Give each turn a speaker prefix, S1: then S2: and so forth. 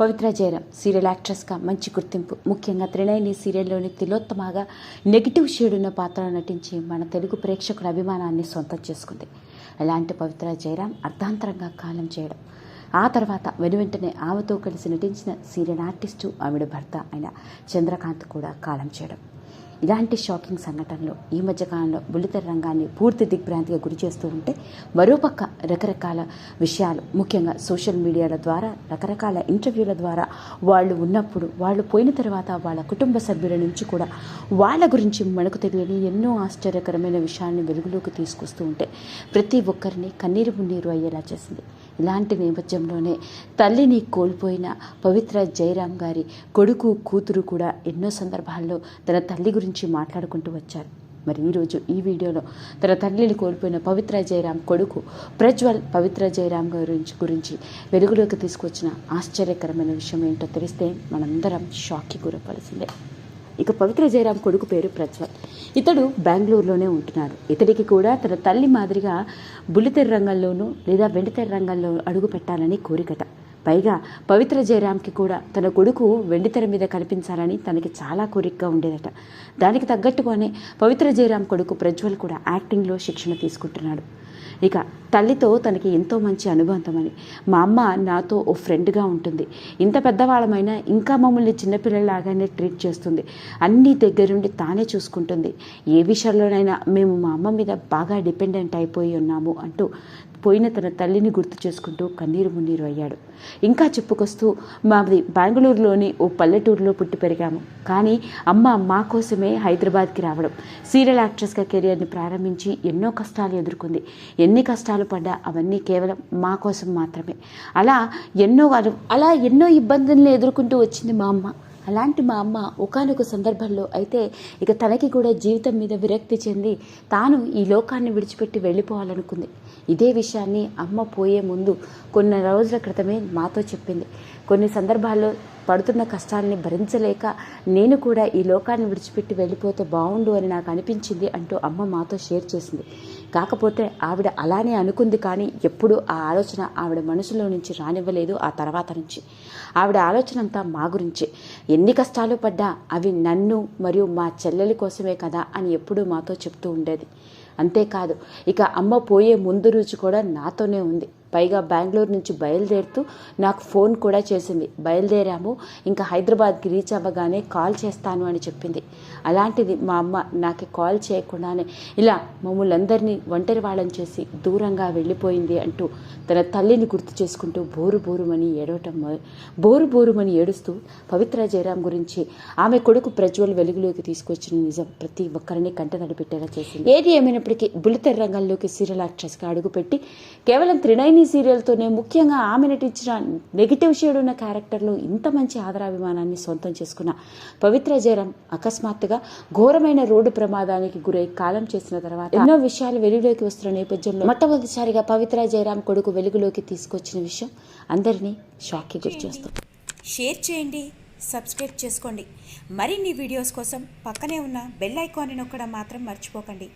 S1: పవిత్ర Jayaram serial యాక్ట్రెస్గా మంచి గుర్తింపు. ముఖ్యంగా త్రినయని సీరియల్లోని తిలోత్తమగా నెగిటివ్ షేడ్ ఉన్న పాత్ర నటించి మన తెలుగు ప్రేక్షకుల అభిమానాన్ని సొంతం చేసుకుంది. అలాంటి పవిత్ర జయరాం అర్ధాంతరంగా కాలం చేయడం. ఆ తర్వాత వెనువెంటనే ఆమెతో కలిసి నటించిన సీరియల్ ఆర్టిస్టు ఆవిడ భర్త అయిన చంద్రకాంత్ కూడా కాలం చేయడం. ఇలాంటి షాకింగ్ సంఘటనలు ఈ మధ్య కాలంలో బుల్లితెర రంగాన్ని పూర్తి దిగ్భ్రాంతిగా గురి చేస్తూ ఉంటే మరోపక్క రకరకాల విషయాలు ముఖ్యంగా సోషల్ మీడియాల ద్వారా రకరకాల ఇంటర్వ్యూల ద్వారా వాళ్ళు ఉన్నప్పుడు వాళ్ళు పోయిన తర్వాత వాళ్ళ కుటుంబ సభ్యుల నుంచి కూడా వాళ్ళ గురించి మనకు తెలియని ఎన్నో ఆశ్చర్యకరమైన విషయాలను వెలుగులోకి తీసుకొస్తూ ఉంటే ప్రతి ఒక్కరిని కన్నీరు మున్నీరు అయ్యేలా చేసింది. ఇలాంటి నేపథ్యంలోనే తల్లిని కోల్పోయిన పవిత్ర జయరాం గారి కొడుకు కూతురు కూడా ఎన్నో సందర్భాల్లో తన తల్లి గురించి మాట్లాడుకుంటూ వచ్చారు. మరి ఈరోజు ఈ వీడియోలో తన తల్లిని కోల్పోయిన పవిత్ర జయరాం కొడుకు ప్రజ్వల్ పవిత్ర జయరాం గురించి గురించి వెలుగులోకి తీసుకొచ్చిన ఆశ్చర్యకరమైన విషయం ఏంటో తెలిస్తే మనందరం షాక్కి గురపడాల్సిందే ఇక పవిత్ర జయరాం కొడుకు పేరు ప్రజ్వల్. ఇతడు బెంగళూరులోనే ఉంటున్నాడు. ఇతడికి కూడా తన తల్లి మాదిరిగా బుల్లితెర రంగంలోనూ లేదా వెండితెర రంగంలో అడుగు పెట్టాలని కోరికట. పైగా పవిత్ర జయరామ్కి కూడా తన కొడుకు వెండితెర మీద కనిపించాలని తనకి చాలా కోరికగా ఉండేదట. దానికి తగ్గట్టుగానే పవిత్ర జయరామ్ కొడుకు ప్రజ్వల్ కూడా యాక్టింగ్లో శిక్షణ తీసుకుంటున్నాడు. ఇక తల్లితో తనకి ఎంతో మంచి అనుబంధం అని. మా అమ్మ నాతో ఓ ఫ్రెండ్గా ఉంటుంది. ఇంత పెద్దవాళ్ళమైనా ఇంకా మమ్మల్ని చిన్నపిల్లలాగానే ట్రీట్ చేస్తుంది. అన్ని దగ్గరుండి తానే చూసుకుంటుంది. ఏ విషయంలోనైనా మేము మా అమ్మ మీద బాగా డిపెండెంట్ అయిపోయి ఉన్నాము అంటూ పోయిన తన తల్లిని గుర్తు చేసుకుంటూ కన్నీరు మున్నీరు అయ్యాడు. ఇంకా చెప్పుకొస్తూ మాది బెంగళూరులోని ఓ పల్లెటూరులో పుట్టి పెరిగాము. కానీ అమ్మ మా కోసమే హైదరాబాద్కి రావడం. సీరియల్ యాక్ట్రెస్గా కెరియర్ని ప్రారంభించి ఎన్నో కష్టాలు ఎదుర్కొంది. ఎన్ని కష్టాలు పడ్డా అవన్నీ కేవలం మా కోసం మాత్రమే. అలా ఎన్నో అలా ఎన్నో ఇబ్బందులను ఎదుర్కొంటూ వచ్చింది మా అమ్మ. అలాంటి మా అమ్మ ఒకానొక సందర్భంలో అయితే ఇక తనకి కూడా జీవితం మీద విరక్తి చెంది తాను ఈ లోకాన్ని విడిచిపెట్టి వెళ్ళిపోవాలనుకుంది. ఇదే విషయాన్ని అమ్మ పోయే ముందు కొన్ని రోజుల క్రితమే మాతో చెప్పింది. కొన్ని సందర్భాల్లో పడుతున్న కష్టాలని భరించలేక నేను కూడా ఈ లోకాన్ని విడిచిపెట్టి వెళ్ళిపోతే బాగుండు అని నాకు అనిపించింది అంటూ అమ్మ మాతో షేర్ చేసింది. కాకపోతే ఆవిడ అలానే అనుకుంది కానీ ఎప్పుడూ ఆ ఆలోచన ఆవిడ మనసులో నుంచి రానివ్వలేదు ఆ తర్వాత నుంచి. ఆవిడ ఆలోచన అంతా మా గురించి. ఎన్ని కష్టాలు పడ్డా అవి నన్ను మరియు మా చెల్లెలి కోసమే కదా అని ఎప్పుడూ మాతో చెప్తూ ఉండేది. అంతేకాదు ఇక అమ్మ పోయే ముందు రుచి కూడా నాతోనే ఉంది. పైగా బెంగళూరు నుంచి బయలుదేరుతూ నాకు ఫోన్ కూడా చేసింది. బయలుదేరాము. ఇంకా హైదరాబాద్కి రీచ్ అవ్వగానే కాల్ చేస్తాను అని చెప్పింది. అలాంటిది మా అమ్మ నాకు కాల్ చేయకుండానే ఇలా మమ్మల్ని అందరినీ ఒంటరి వాళ్ళని చేసి దూరంగా వెళ్ళిపోయింది అంటూ తన తల్లిని గుర్తు చేసుకుంటూ బోరు బోరుమని ఏడవటం బోరు బోరుమని ఏడుస్తూ పవిత్ర జయరాం గురించి ఆమె కొడుకు ప్రజ్వల్ వెలుగులోకి తీసుకొచ్చిన నిజం ప్రతి ఒక్కరిని కంట నడిపెట్టేలా చేసింది. ఏది ఏమైనప్పటికీ బుల్లితెర రంగంలోకి సీరియల్ యాక్ట్రెస్గా అడుగుపెట్టి కేవలం త్రినైని సీరియల్తోనే ముఖ్యంగా ఆమె నటించిన నెగిటివ్ షేడ్ ఉన్న క్యారెక్టర్లో ఇంత మంచి ఆదరాభిమానాన్ని సొంతం చేసుకున్న పవిత్ర జయరాం అకస్మాత్తుగా ఘోరమైన రోడ్డు ప్రమాదానికి గురై కాలం చేసిన తర్వాత ఎన్నో విషయాలు వెలుగులోకి వస్తున్న నేపథ్యంలో మొట్టమొదటిసారిగా పవిత్ర జయరాం కొడుకు వెలుగులోకి తీసుకొచ్చిన విషయం అందరినీ షాక్కి గురి చేస్తుంది.
S2: షేర్ చేయండి సబ్స్క్రైబ్ చేసుకోండి. మరిన్ని వీడియోస్ కోసం పక్కనే ఉన్న బెల్ ఐకాన్ని నొక్కడం మాత్రం మర్చిపోకండి.